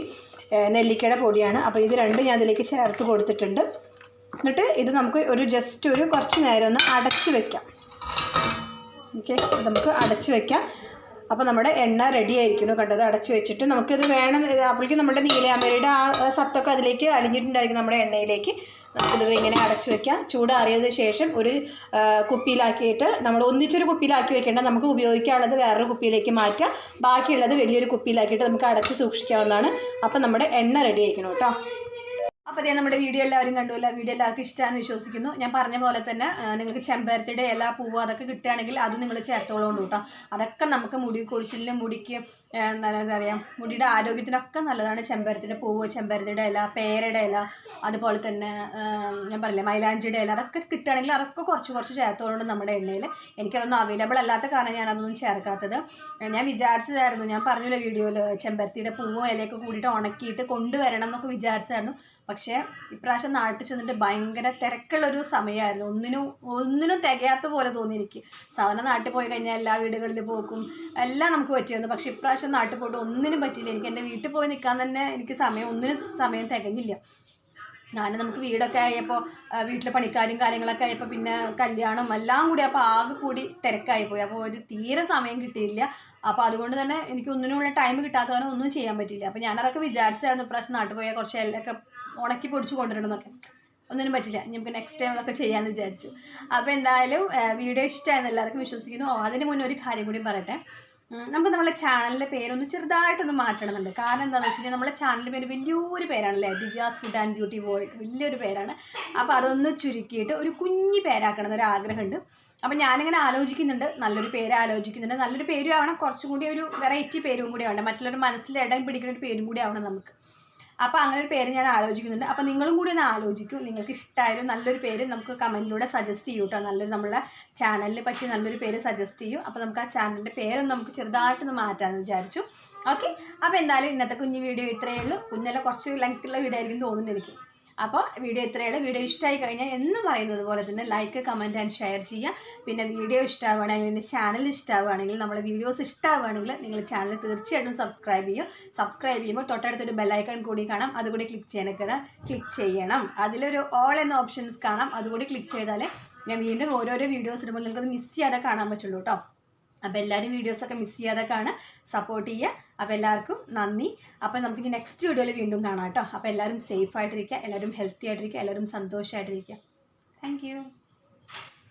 നെല്ലിക്കയുടെ പൊടിയാണ്. അപ്പോൾ ഇത് രണ്ടും ഞാൻ ഇതിലേക്ക് ചേർത്ത് കൊടുത്തിട്ടുണ്ട്. എന്നിട്ട് ഇത് നമുക്ക് ഒരു ജസ്റ്റ് ഒരു കുറച്ച് നേരം ഒന്ന് അടച്ച് വെക്കാം. ഓക്കെ നമുക്ക് അടച്ച് വെക്കാം. അപ്പോൾ നമ്മുടെ എണ്ണ റെഡി ആയിരിക്കുന്നു. കണ്ടത് അടച്ചു വെച്ചിട്ട് നമുക്കിത് വേണം. അപ്പോഴേക്കും നമ്മുടെ നീലയാമരയുടെ ആ സത്തൊക്കെ അതിലേക്ക് അലിഞ്ഞിട്ടുണ്ടായിരിക്കും നമ്മുടെ എണ്ണയിലേക്ക്. നമുക്കിത് ഇങ്ങനെ അടച്ചു വെക്കാം. ചൂടാറിയതിന് ശേഷം ഒരു കുപ്പിയിലാക്കിയിട്ട് നമ്മൾ ഒന്നിച്ചൊരു കുപ്പിയിലാക്കി വെക്കേണ്ട. നമുക്ക് ഉപയോഗിക്കാനുള്ളത് വേറൊരു കുപ്പിയിലേക്ക് മാറ്റാം. ബാക്കിയുള്ളത് വലിയൊരു കുപ്പിയിലാക്കിയിട്ട് നമുക്ക് അടച്ച് സൂക്ഷിക്കാവുന്നതാണ്. അപ്പോൾ നമ്മുടെ എണ്ണ റെഡി ആയിരിക്കണം കേട്ടോ. അപ്പോൾ അതേ നമ്മുടെ വീഡിയോ എല്ലാവരും കണ്ടുമല്ലോ വീഡിയോ എല്ലാവർക്കും ഇഷ്ടമാണെന്ന് വിശ്വസിക്കുന്നു. ഞാൻ പറഞ്ഞ പോലെ തന്നെ നിങ്ങൾക്ക് ചെമ്പരത്തിയുടെ എല്ലാ പൂവ് അതൊക്കെ കിട്ടുകയാണെങ്കിൽ അത് നിങ്ങൾ ചേർത്തോളൂ കേട്ടോ. അതൊക്കെ നമുക്ക് മുടി കൊഴിച്ചിലിന് മുടിക്ക് എന്താ പറയുക മുടിയുടെ ആരോഗ്യത്തിനൊക്കെ നല്ലതാണ്. ചെമ്പരത്തിയുടെ പൂവ് ചെമ്പരത്തിയുടെ ഇല പേരയുടെ ഇല അതുപോലെ തന്നെ ഞാൻ പറഞ്ഞില്ലേ മൈലാഞ്ചിയുടെ ഇല അതൊക്കെ കിട്ടുകയാണെങ്കിൽ അതൊക്കെ കുറച്ച് കുറച്ച് ചേർത്തോളുണ്ട് നമ്മുടെ എണ്ണയിൽ എനിക്കതൊന്നും അവൈലബിൾ അല്ലാത്ത കാരണം ഞാൻ അതൊന്നും ചേർക്കാത്തത്. ഞാൻ വിചാരിച്ചതായിരുന്നു ഞാൻ പറഞ്ഞില്ല വീഡിയോയിൽ ചെമ്പരത്തിയുടെ പൂവും ഇലയൊക്കെ കൂടിയിട്ട് ഉണക്കിയിട്ട് കൊണ്ടുവരണം എന്നൊക്കെ വിചാരിച്ചായിരുന്നു പക്ഷേ ഇപ്രാവശ്യം നാട്ടിൽ ചെന്നിട്ട് ഭയങ്കര തിരക്കുള്ളൊരു സമയമായിരുന്നു. ഒന്നിനും ഒന്നിനും തികയാത്ത പോലെ തോന്നി എനിക്ക്. സാധാരണ നാട്ടിൽ പോയി കഴിഞ്ഞാൽ എല്ലാ വീടുകളിൽ പോക്കും എല്ലാം നമുക്ക് പറ്റിയിരുന്നു. പക്ഷേ ഇപ്രാവശ്യം നാട്ടിൽ പോയിട്ട് ഒന്നിനും പറ്റിയില്ല. എനിക്ക് എന്റെ വീട്ടിൽ പോയി നിൽക്കാൻ തന്നെ എനിക്ക് സമയം ഒന്നിനും സമയം തികഞ്ഞില്ല. ഞാൻ നമുക്ക് വീടൊക്കെ ആയപ്പോൾ വീട്ടിലെ പണിക്കാരും കാര്യങ്ങളൊക്കെ ആയപ്പോൾ പിന്നെ കല്യാണം എല്ലാം കൂടി അപ്പോൾ ആകെ കൂടി തിരക്കായി പോയി. അപ്പോൾ ഒരു തീരെ സമയം കിട്ടിയില്ല. അപ്പോൾ അതുകൊണ്ട് തന്നെ എനിക്ക് ഒന്നിനുള്ള ടൈം കിട്ടാത്ത കാരണം ഒന്നും ചെയ്യാൻ പറ്റിയില്ല. അപ്പോൾ ഞാനതൊക്കെ വിചാരിച്ചായിരുന്നു ഇപ്രാവശ്യം നാട്ടിൽ പോയാൽ കുറച്ച് എല്ലൊക്കെ ഉണക്കി പൊടിച്ച് കൊണ്ടുവരണമെന്നൊക്കെ. ഒന്നിനും പറ്റില്ല നമുക്ക് നെക്സ്റ്റ് ടൈം അതൊക്കെ ചെയ്യാമെന്ന് വിചാരിച്ചു. അപ്പോൾ എന്തായാലും വീഡിയോ ഇഷ്ടമായിരുന്നു എല്ലാവർക്കും വിശ്വസിക്കുന്നു. അതിന് മുന്നേ ഒരു കാര്യം കൂടി പറയട്ടെ. നമുക്ക് നമ്മളെ ചാനലിന്റെ പേരൊന്ന് ചെറുതായിട്ടൊന്ന് മാറ്റണമെന്നുണ്ട്. കാരണം എന്താണെന്ന് വെച്ച് കഴിഞ്ഞാൽ നമ്മളെ ചാനലിന്റെ പേര് വലിയൊരു പേരാണല്ലേ? Divya's food and beauty world വലിയൊരു പേരാണ്. അപ്പോൾ അതൊന്ന് ചുരുക്കിയിട്ട് ഒരു കുഞ്ഞു പേരാക്കണം എന്നൊരു ആഗ്രഹമുണ്ട്. അപ്പം ഞാനിങ്ങനെ ആലോചിക്കുന്നുണ്ട്. നല്ലൊരു പേര് ആലോചിക്കുന്നുണ്ട്. നല്ലൊരു പേരും ആവണം കുറച്ചും കൂടി ഒരു വെറൈറ്റി പേരും കൂടി ആവണം. മറ്റുള്ളവരുടെ മനസ്സിൽ ഇടം പിടിക്കുന്ന ഒരു പേരും കൂടി ആവണം നമുക്ക്. അപ്പോൾ അങ്ങനെ ഒരു പേര് ഞാൻ ആലോചിക്കുന്നുണ്ട്. അപ്പോൾ നിങ്ങളും കൂടി ഒന്ന് ആലോചിക്കും. നിങ്ങൾക്ക് ഇഷ്ടമായാലും നല്ലൊരു പേര് നമുക്ക് കമന്റിലൂടെ സജസ്റ്റ് ചെയ്യൂ കേട്ടോ നല്ലൊരു നമ്മളെ ചാനലിനെ പറ്റി നല്ലൊരു പേര് സജസ്റ്റ് ചെയ്യൂ. അപ്പോൾ നമുക്ക് ആ ചാനലിന്റെ പേരൊന്ന് നമുക്ക് ചെറുതായിട്ടൊന്ന് മാറ്റാമെന്ന് വിചാരിച്ചു. ഓക്കെ അപ്പോൾ എന്തായാലും ഇന്നത്തെ കുഞ്ഞു വീഡിയോ ഇത്രയേ ഉള്ളൂ. കുഞ്ഞല്ല കുറച്ച് ലെങ്ത്തുള്ള വീഡിയോ ആയിരിക്കും തോന്നുന്നു എനിക്ക്. അപ്പോൾ വീഡിയോ ഇത്രയുള്ള വീഡിയോ ഇഷ്ടമായി കഴിഞ്ഞാൽ എന്നും പറയുന്നത് പോലെ തന്നെ ലൈക്ക് കമന്റ് ആൻഡ് ഷെയർ ചെയ്യുക. പിന്നെ വീഡിയോ ഇഷ്ടമാവുകയാണെങ്കിൽ എന്റെ ചാനൽ ഇഷ്ടമാവുകയാണെങ്കിൽ നമ്മളെ വീഡിയോസ് ഇഷ്ടമാവുകയാണെങ്കിൽ നിങ്ങൾ ചാനൽ തീർച്ചയായിട്ടും സബ്സ്ക്രൈബ് ചെയ്യും. സബ്സ്ക്രൈബ് ചെയ്യുമ്പോൾ തൊട്ടടുത്തൊരു ബെല്ലൈക്കൺ കൂടി കാണാം. അതുകൂടി ക്ലിക്ക് ചെയ്യാനൊക്കെ ക്ലിക്ക് ചെയ്യണം. അതിലൊരു ഓൾ എന്ന ഓപ്ഷൻസ് കാണാം. അതുകൂടി ക്ലിക്ക് ചെയ്താൽ ഞാൻ വീണ്ടും ഓരോരോ വീഡിയോസ് ഇടുമ്പോൾ നിങ്ങൾക്കത് മിസ് ചെയ്യാതെ കാണാൻ പറ്റുള്ളൂ കേട്ടോ അപ്പോൾ എല്ലാവരും വീഡിയോസൊക്കെ മിസ് ചെയ്യാതെ കാണുക. സപ്പോർട്ട് ചെയ്യുക. അപ്പോൾ എല്ലാവർക്കും നന്ദി. അപ്പോൾ നമുക്ക് നെക്സ്റ്റ് വീഡിയോയിൽ വീണ്ടും കാണാം കേട്ടോ. അപ്പോൾ എല്ലാവരും സേഫ് ആയിട്ടിരിക്കുക എല്ലാവരും ഹെൽത്തി ആയിട്ടിരിക്കുക എല്ലാവരും സന്തോഷമായിട്ടിരിക്കുക താങ്ക്